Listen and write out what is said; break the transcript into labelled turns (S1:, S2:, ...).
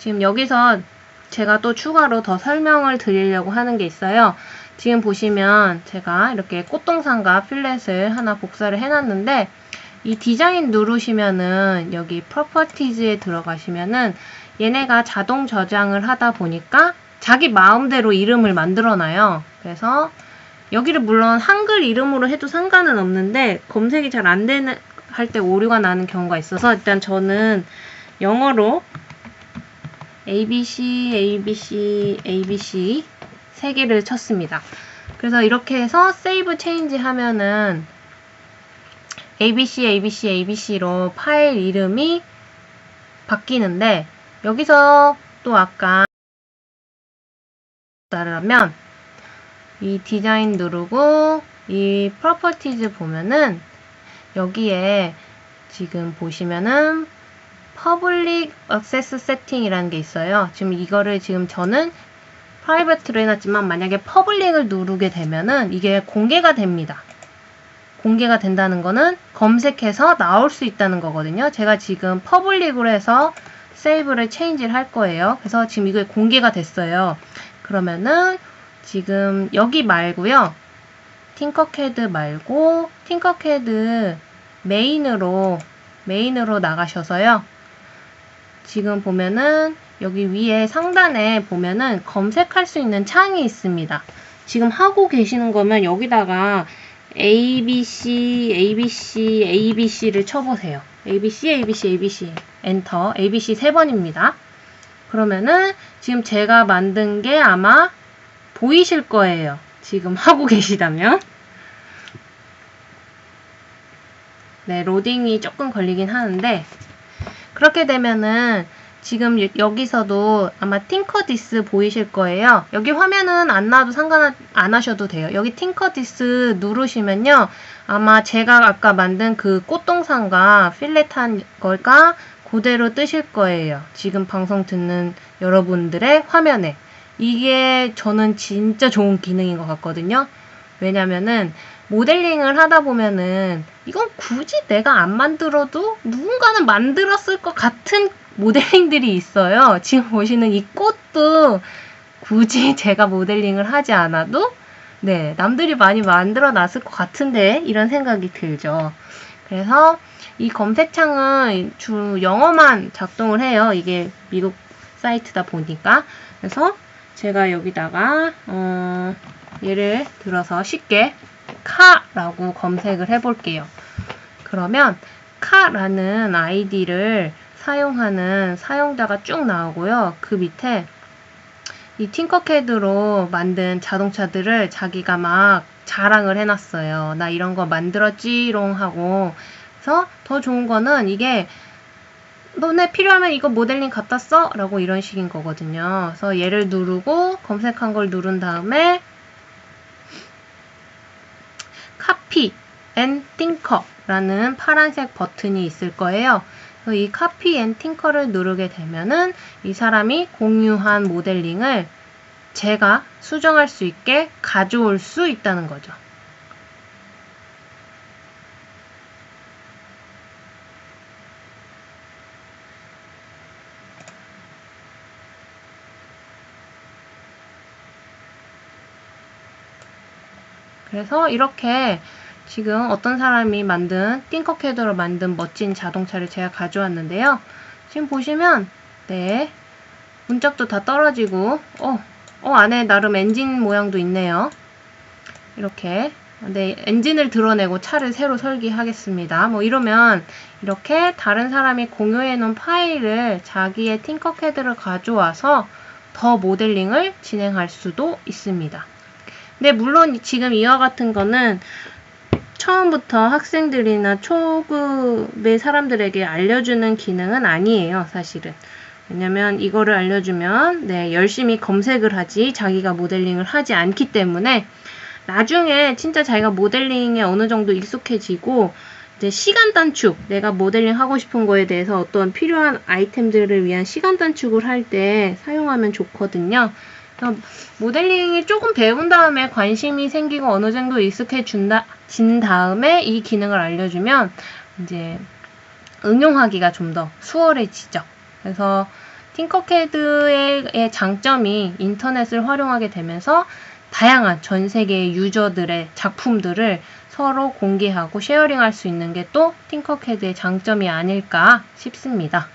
S1: 지금 여기서 제가 또 추가로 더 설명을 드리려고 하는 게 있어요. 지금 보시면 제가 이렇게 꽃동산과 필렛을 하나 복사를 해놨는데 이 디자인 누르시면은 여기 프로퍼티즈에 들어가시면은 얘네가 자동 저장을 하다 보니까 자기 마음대로 이름을 만들어놔요. 그래서 여기를 물론 한글 이름으로 해도 상관은 없는데 검색이 잘 안 되는 할 때 오류가 나는 경우가 있어서 일단 저는 영어로 ABC, ABC, ABC 세 개를 쳤습니다. 그래서 이렇게 해서 세이브 체인지 하면은 ABC, ABC, ABC로 파일 이름이 바뀌는데 여기서 또 아까 따르면 이 디자인 누르고 이 프로퍼티즈 보면은 여기에 지금 보시면은 퍼블릭 액세스 세팅이라는 게 있어요. 지금 이거를 지금 저는 프라이빗로 해놨지만 만약에 퍼블릭을 누르게 되면은 이게 공개가 됩니다. 공개가 된다는 거는 검색해서 나올 수 있다는 거거든요. 제가 지금 퍼블릭으로 해서 세이브를 체인지를 할 거예요. 그래서 지금 이게 공개가 됐어요. 그러면은 지금 여기 말고요. 팅커캐드 말고 팅커캐드 메인으로 메인으로 나가셔서요. 지금 보면은 여기 위에 상단에 보면은 검색할 수 있는 창이 있습니다. 지금 하고 계시는 거면 여기다가 ABC, ABC, ABC를 쳐보세요. ABC, ABC, ABC, 엔터, ABC 세 번입니다. 그러면은 지금 제가 만든 게 아마 보이실 거예요. 지금 하고 계시다면. 네, 로딩이 조금 걸리긴 하는데, 그렇게 되면은 지금 여- 여기서도 아마 팅커디스 보이실 거예요. 여기 화면은 안 나와도 상관 안 하셔도 돼요. 여기 팅커디스 누르시면요. 아마 제가 아까 만든 그 꽃동산과 필렛한 걸까 그대로 뜨실 거예요. 지금 방송 듣는 여러분들의 화면에. 이게 저는 진짜 좋은 기능인 것 같거든요. 왜냐면은 모델링을 하다 보면은 이건 굳이 내가 안 만들어도 누군가는 만들었을 것 같은 모델링들이 있어요. 지금 보시는 이 꽃도 굳이 제가 모델링을 하지 않아도 네, 남들이 많이 만들어 놨을 것 같은데 이런 생각이 들죠. 그래서 이 검색창은 주 영어만 작동을 해요. 이게 미국 사이트다 보니까. 그래서 제가 여기다가 어, 예를 들어서 쉽게 카라고 검색을 해볼게요. 그러면 카라는 아이디를 사용하는 사용자가 쭉 나오고요. 그 밑에 이 팅커캐드로 만든 자동차들을 자기가 막 자랑을 해놨어요. 나 이런 거 만들었지롱 하고. 그래서 더 좋은 거는 이게 너네 필요하면 이거 모델링 갖다 써? 라고 이런 식인 거거든요. 그래서 얘를 누르고 검색한 걸 누른 다음에 카피 앤 팅커라는 파란색 버튼이 있을 거예요. 이 카피 앤 팅커를 누르게 되면은 이 사람이 공유한 모델링을 제가 수정할 수 있게 가져올 수 있다는 거죠. 그래서 이렇게 지금 어떤 사람이 만든 띵커캐드로 만든 멋진 자동차를 제가 가져왔는데요. 지금 보시면 네 문짝도 다 떨어지고 어, 어 안에 나름 엔진 모양도 있네요. 이렇게 네 엔진을 드러내고 차를 새로 설계하겠습니다. 뭐 이러면 이렇게 다른 사람이 공유해 놓은 파일을 자기의 팅커캐드를 가져와서 더 모델링을 진행할 수도 있습니다. 근데 물론 지금 이와 같은 거는 처음부터 학생들이나 초급의 사람들에게 알려주는 기능은 아니에요, 사실은. 왜냐면 이거를 알려주면 네, 열심히 검색을 하지 자기가 모델링을 하지 않기 때문에 나중에 진짜 자기가 모델링에 어느 정도 익숙해지고 이제 시간 단축, 내가 모델링 하고 싶은 거에 대해서 어떤 필요한 아이템들을 위한 시간 단축을 할 때 사용하면 좋거든요. 모델링이 조금 배운 다음에 관심이 생기고 어느 정도 익숙해진다, 진 다음에 이 기능을 알려주면 이제 응용하기가 좀 더 수월해지죠. 그래서 팅커캐드의 장점이 인터넷을 활용하게 되면서 다양한 전 세계의 유저들의 작품들을 서로 공개하고 쉐어링할 수 있는 게 또 팅커캐드의 장점이 아닐까 싶습니다.